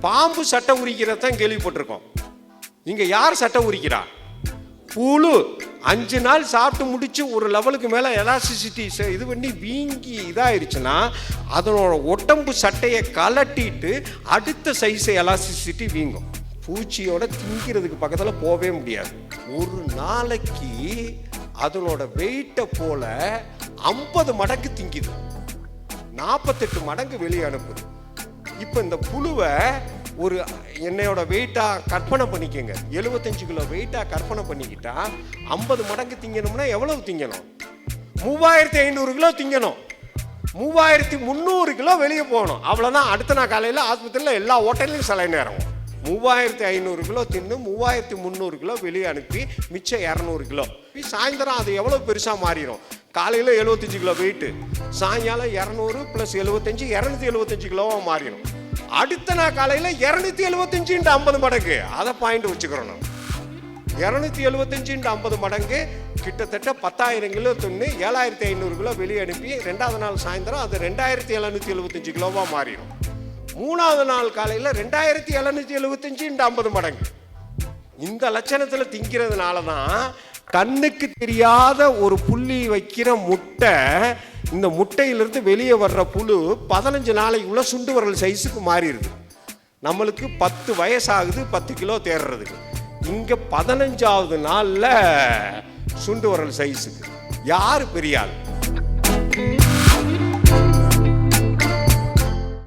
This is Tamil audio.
பாம்பு சட்டை உரிக்கிறதான் கேள்விப்பட்டிருக்கோம். இங்கே யார் சட்டை உரிக்கிறா? புழு. அஞ்சு நாள் சாப்பிட்டு முடித்து ஒரு லெவலுக்கு மேலே எலாஸ்டிசிட்டி இது பண்ணி வீங்கி இதாகிருச்சுன்னா அதனோட உடம்பு சட்டையை கலட்டிட்டு அடுத்த சைஸை எலாஸ்டிசிட்டி வீங்கும். பூச்சியோட திங்கிறதுக்கு பக்கத்தில் போகவே முடியாது. ஒரு நாளைக்கு அதனோட வெயிட்டை போல ஐம்பது மடங்கு திங்கிது. நாற்பத்தெட்டு மடங்கு வெளியே அனுப்புது. இப்போ இந்த புழுவை ஒரு என்னையோட வெயிட்டாக கற்பனை பண்ணிக்கோங்க. எழுபத்தஞ்சு கிலோ வெயிட்டாக கற்பனை பண்ணிக்கிட்டா ஐம்பது மடங்கு திங்கணும்னா எவ்வளவு திங்கணும்? மூவாயிரத்தி ஐநூறு கிலோ திங்கணும். மூவாயிரத்தி முந்நூறு கிலோ வெளியே போகணும். அவ்வளோதான் அடுத்த நாள் காலையில் ஆஸ்பத்திரியில் எல்லா ஹோட்டல்லையும் சிலை நேரம். மூவாயிரத்தி ஐநூறு கிலோ தின்னு மூவாயிரத்தி முந்நூறு கிலோ வெளியே அனுப்பி மிச்சம் இரநூறு கிலோ. சாயந்தரம் அது எவ்வளோ பெருசாக மாறிடும்? காலையில் எழுபத்தஞ்சு கிலோ வெயிட்டு சாயங்காலம் இரநூறு ப்ளஸ் எழுபத்தஞ்சு இரநூத்தி எழுபத்தஞ்சு கிலோவாக மாறிடும். அடுத்த நாள் காலையில் இரநூத்தி எழுபத்தஞ்சுன்ட்டு ஐம்பது மடங்கு. அதை பாயிண்ட் வச்சுக்கிறோம் நம்ம இரநூத்தி எழுபத்தஞ்சுன்ட்டு ஐம்பது மடங்கு கிட்டத்தட்ட பத்தாயிரம் கிலோ தொன்று ஏழாயிரத்தி ஐநூறு கிலோ வெளியே அனுப்பி ரெண்டாவது நாள் சாயந்தரம் அது ரெண்டாயிரத்தி எழுநூத்தி எழுபத்தஞ்சு கிலோவாக மாறிடும். மூணாவது நாள் காலையில் ரெண்டாயிரத்தி எழுநூத்தி எழுபத்தஞ்சுன்ட்டு ஐம்பது மடங்கு. இந்த லட்சணத்தில் திங்கிறதுனால தான் கண்ணுக்கு தெரியாத ஒரு புள்ளி வைக்கிற முட்டை இந்த முட்டையிலிருந்து வெளியே வர்ற புழு பதினஞ்சு நாளைக்குள்ளே சுண்டு வரல் சைஸுக்கு மாறிடுது. நம்மளுக்கு பத்து வயசாகுது பத்து கிலோ தேடுறதுக்கு இங்கே பதினஞ்சாவது நாளில் சுண்டு வரல் சைஸுக்கு யார் பெரியாள்?